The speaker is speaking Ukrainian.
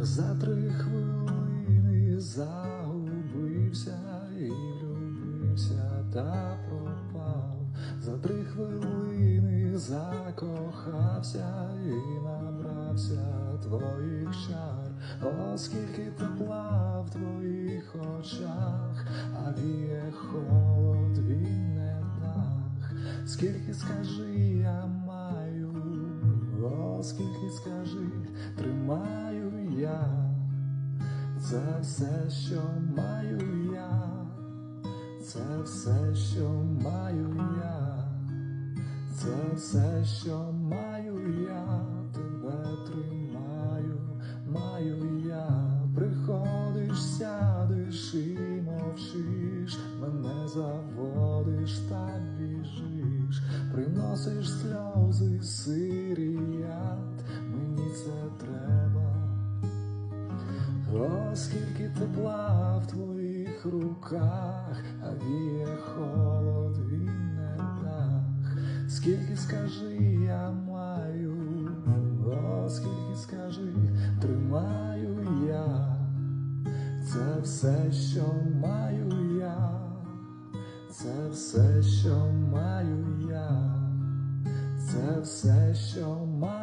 за три хвилини загубився і влюбився та пропав. За три хвилини закохався і набрався твоїх чар, оскільки тепла в твоїх очах, а віє холод він не дах. Скільки скажи, я маю, оскільки скажи, тримаю я, це все, що маю я, це все, що маю я, це все, що маю я, тебе тримаю, маю я, приходиш, сядеш і мовчиш, мене заводиш та біжиш, приносиш сльози, сирі Оскільки тепла в твоїх руках, а віє холод він не дах, скільки скажи, я маю, оскільки скажи, тримаю я, це все, що маю я, це все, що маю я, це все, що маю